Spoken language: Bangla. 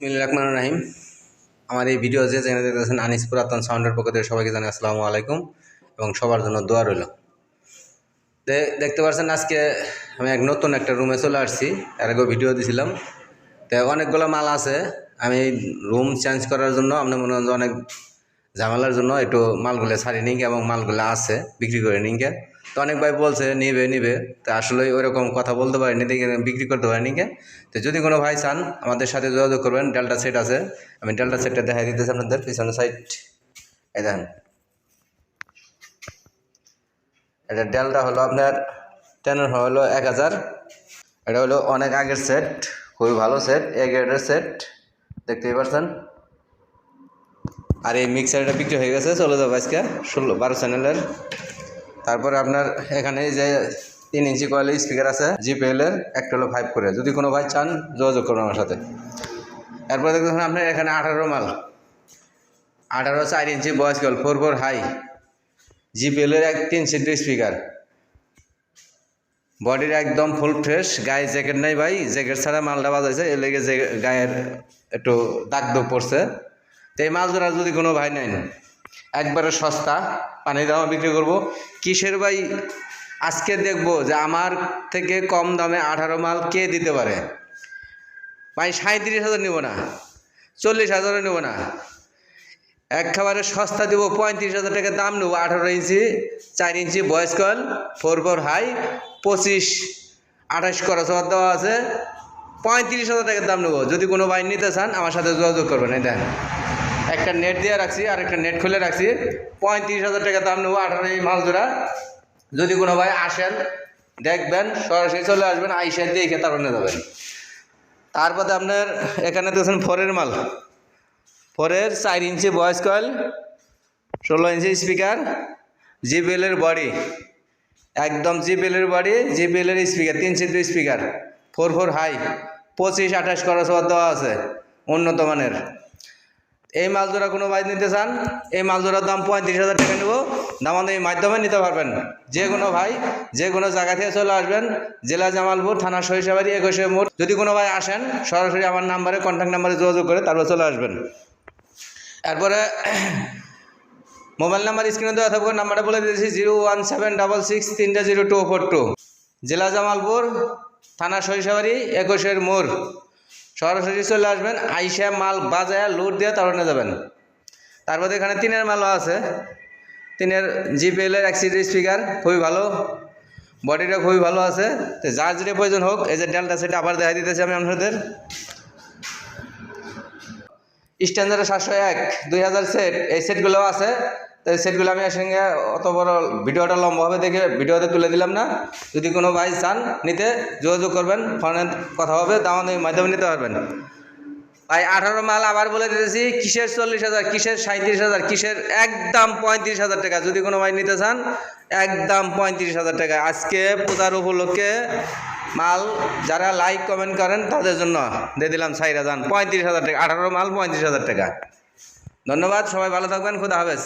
রহমান রাহিম। আমার এই ভিডিও যে জেনে দেখতেছেন আনিস পুরাতন সাউন্ডের পক্ষ থেকে সবাইকে জানাই আসসালামু আলাইকুম এবং সবার জন্য দোয়া রইল। দেখতে পাচ্ছেন আজকে আমি এক নতুন একটা রুমে চলে আসছি, এর আগেও ভিডিও দিছিলাম। তো অনেকগুলো মাল আছে, আমি রুম চেঞ্জ করার জন্য আপনার মনে হয় অনেক ঝামেলার জন্য একটু মালগুলো ছাড়ি নিকে এবং মালগুলো আছে, বিক্রি করে নিকে তো অনেক ভাই বলছে, নিবে নিবে। তো আসলে ওইরকম কথা বলতে পারিনি, দেখে বিক্রি করতে পারিনি কে। তো যদি কোনো ভাই চান, আমাদের সাথে যোগাযোগ করবেন, ডেল্টা সেট আছে। আমি ডেল্টা সেটটা দেখাই দিতেছি আপনাদের পিছনে সাইড এই দেখেন। এটা ডেলটা হলো আপনার, টেনের হলো এক হাজার। এটা হলো অনেক আগের সেট, খুবই ভালো সেট, এ গ্রেডের সেট, দেখতেই পারছেন। আর এই মিক্সারটা বিক্রি হয়ে গেছে, চলে যাব আজকে ষোলো, বারো চ্যানেলের তারপরে আপনার এখানে যে তিন ইঞ্চি কয়েলের স্পিকার আছে, জিপিএলের একটা হলো ফাইভ করে যদি কোনো ভাই চান, যোগাযোগ করুন আমার সাথে। এরপরে দেখতেছেন আপনার এখানে আঠারো মাল। আঠারো চার ইঞ্চি বয়স কল ফোর ফোর হাই জিপিএলের এক তিন সিটের স্পিকার। বডির একদম ফুল ফ্রেশ গায়ে জ্যাকেট নাই ভাই। জ্যাকেট ছাড়া মালটা বাজাইছে, এর লেগে গায়ের একটু দাগ পড়ছে। তো এই মাল ধরা যদি কোনো ভাই নেন একবারে সস্তা পানি দামে বিক্রি করব। কিসের ভাই? আজকে দেখব যে আমার থেকে কম দামে আঠারো মাল কে দিতে পারে? ভাই সাঁত্রিশ হাজার নেব না, চল্লিশ হাজারও নেব না। একেবারে সস্তা দেবো, পঁয়ত্রিশ হাজার টাকা দাম নেব, আঠারো ইঞ্চি, চার ইঞ্চি বয়স কল ফোর ফোর হাই, পঁচিশ, আঠাশ খরচ হওয়ার দেওয়া আছে। পঁয়ত্রিশ হাজার টাকার দাম নেব, যদি কোনো ভাই নিতে চান, আমার সাথে যোগাযোগ করবেন দেখেন একটা নেট দিয়ে রাখছি আর একটা নেট খুলে রাখছি। পঁয়ত্রিশ হাজার টাকা দাম নেব আঠারো এই মাল জোড়া। যদি কোনো ভাই আসেন, দেখবেন, সরাসরি চলে আসবেন, আইসা দিয়ে খেতে নিয়ে যাবেন। তারপরে আপনার এখানে দেখছেন ফোরের মাল। ফোরের চার ইঞ্চি ভয়েস কয়েল ষোলো ইঞ্চি স্পিকার জিবিএলের বডি একদম জিবিএলের বডি জিবিএলের স্পিকার তিন সিদ্ধ স্পিকার ফোর ফোর হাই পঁচিশ আঠাশ খরচ দেওয়া আছে, উন্নত মানের। এই মাল জোড়া কোনো ভাই নিতে চান, এই মাল জোড়ার দাম পঁয়ত্রিশ হাজার টাকা নেব। নেব দামাদামি মাধ্যমে নিতে পারবেন। যে কোনো ভাই, যে কোনো জায়গা থেকে চলে আসবেন, জেলা জামালপুর, থানা সরিষাবাড়ি, একুশে মোড়। যদি কোনো ভাই আসেন, সরাসরি আমার নাম্বারে কন্ট্যাক্ট নাম্বারে যোগাযোগ করে তারপর চলে আসবেন। এরপরে, মোবাইল নাম্বার স্ক্রিনে দেওয়া থাকবে, নাম্বারটা বলে দিয়েছি, zero one seven double six তিনটা জিরো টু ফোর টু। জেলা জামালপুর, থানা সরিষাবাড়ি, একুশের মোড়। সরাসরি চলে আসবেন, আইসা মাল বাজায় লোড দিয়ে তাড়ানো যাবেন। তারপরে এখানে তিনের মালও আছে। তিনের জিপিএলের এক সিটের স্পিকার খুবই ভালো, বডিটা খুবই ভালো আছে। তো যার যেটা প্রয়োজন হোক, এই যে ডেলটা সেটা আবার দেখা দিতেছি আমি আপনাদের। স্ট্যান্ডার্ড সাতশো এক, দুই হাজার সেট এই সেটগুলো আছে। তো এই সেটগুলো আমি এর সঙ্গে অত বড় ভিডিওটা লম্বাভাবে দেখে ভিডিওতে তুলে দিলাম না। যদি কোনো ভাই চান নিতে যোগাযোগ করবেন, ফোনে কথা হবে দামানের মাধ্যমে নিতে পারবেন। ভাই, আঠারো মাল আবার বলে দিতেছি, কিসের চল্লিশ হাজার, কিসের সাঁত্রিশ হাজার, কিসের একদম পঁয়ত্রিশ হাজার টাকা। যদি কোনো ভাই নিতে চান, একদম পঁয়ত্রিশ হাজার টাকা। আজকে পূজার উপলক্ষে মাল যারা লাইক কমেন্ট করেন, তাদের জন্য দিয়ে দিলাম সাইরা যান পঁয়ত্রিশ হাজার টাকা, আঠারো মাল পঁয়ত্রিশ হাজার টাকা। ধন্যবাদ, সবাই ভালো থাকবেন, খুদা হাফেজ।